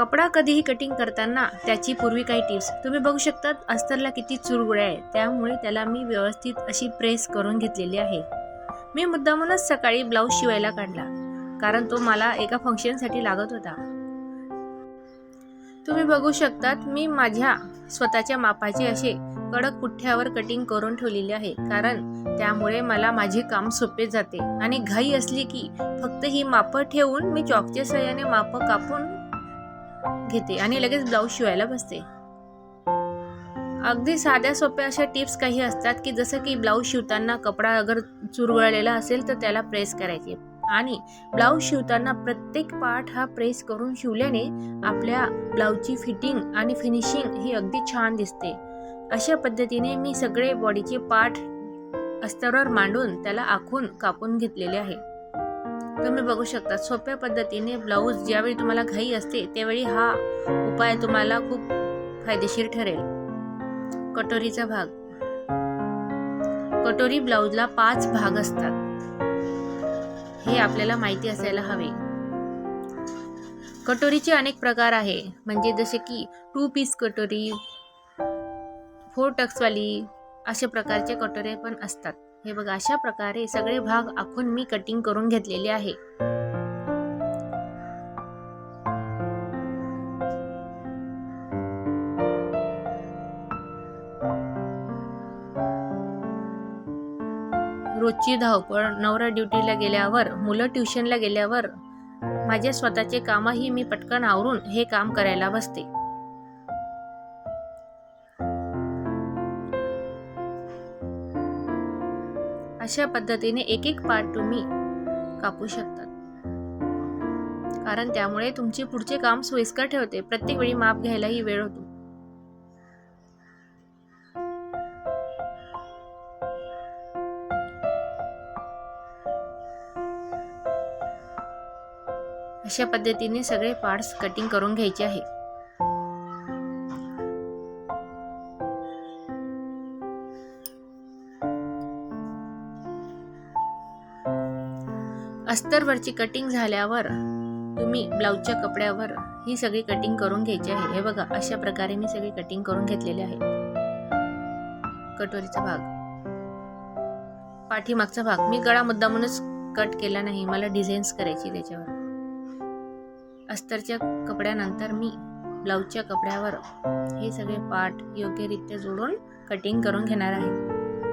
कपडा कधीही कटिंग करताना त्याची पूर्वी काही टिप्स तुम्ही बघू शकतात अस्तरला किती चुरगुळ्या आहे त्यामुळे त्याला मी व्यवस्थित अशी प्रेस करून घेतलेली आहे. मी मुद्दामूनच सकाळी ब्लाऊज शिवायला काढला कारण तो मला एका फंक्शनसाठी लागत होता. तुम्ही बघू शकतात मी माझ्या स्वतःच्या मापाचे असे कडक पुठ्ठ्यावर कटिंग करून ठेवलेली आहे कारण त्यामुळे मला माझे काम सोपे जाते. आणि घाई असली की फक्त ही मापं ठेवून मी चॉकच्या सहाय्याने मापं कापून घेते आणि लगेच ब्लाऊज शिवायला बसते. अगदी साध्या सोप्या अशा टिप्स काही असतात की जसं की ब्लाऊज शिवताना कपडा अगर चुरगळलेला असेल तर त्याला प्रेस करायचे. आणि ब्लाऊज शिवताना प्रत्येक पार्ट हा प्रेस करून शिवल्याने आपल्या ब्लाऊजची फिटिंग आणि फिनिशिंग ही अगदी छान दिसते. अशा पद्धतीने मी सगळे बॉडीचे पार्ट अस्तरावर मांडून त्याला आखून कापून घेतलेले आहे. तुम्ही बघू शकता सोप्या पद्धतीने ब्लाऊज ज्यावेळी तुम्हाला घाई असते त्यावेळी हा उपाय तुम्हाला खूप फायदेशीर ठरेल. कटोरीचा भाग. कटोरी ब्लाऊजला पाच भाग असतात. हे आपल्याला माहिती असायला हवे. कटोरीचे अनेक प्रकार आहे. म्हणजे जसे की टू पीस कटोरी फोर टक्सवाली अशा प्रकारचे कटोरे पण असतात. हे बघा अशा प्रकारे सगळे भाग आखून मी कटिंग करून घेतलेले आहे. रोजची धावपळ नवरा ड्युटीला गेल्यावर मुलं ट्युशनला गेल्यावर माझे स्वतःचे कामही मी पटकन आवरून हे काम करायला बसते. अशा पद्धतीने एक एक पार्ट तुम्ही कापू शकतात कारण त्यामुळे तुमचे पुढचे काम सोयीस्कर ठेवते प्रत्येक वेळी माप घ्यायलाही वेळ होतो. अशा पद्धतीने सगळे पार्ट्स कटिंग करून घ्यायचे आहे. अस्तरवरची कटिंग झाल्यावर तुम्ही ब्लाऊजच्या कपड्यावर ही सगळी कटिंग करून घ्यायची आहे. हे बघा अशा प्रकारे मी सगळी कटिंग करून घेतलेली आहे. कटोरीचा भाग. पाठीमागचा भाग. मी गळा मुद्दामूनच कट केला नाही. मला डिझाईन्स करायची त्याच्यावर. अस्तरच्या कपड्यानंतर मी ब्लाऊजच्या कपड्यावर हे सगळे पार्ट योग्यरित्या जोडून कटिंग करून घेणार आहे.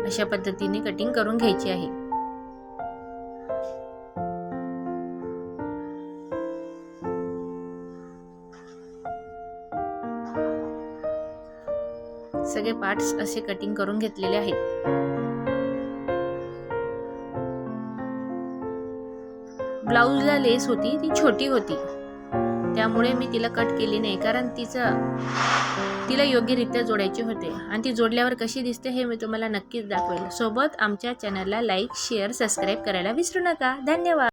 अशा पद्धतीने कटिंग करून घ्यायची आहे. सगळे पार्ट्स असे कटिंग करून घेतलेले आहेत. ब्लाऊजला लेस होती ती छोटी होती. त्यामुळे मी तिला कट केली नाही कारण तिचं तिला योग्यरित्या जोडायचे होते. आणि ती जोडल्यावर कशी दिसते हे मी तुम्हाला नक्कीच दाखवेल. सोबत आमच्या चॅनलला लाईक शेअर सबस्क्राईब करायला विसरू नका. धन्यवाद!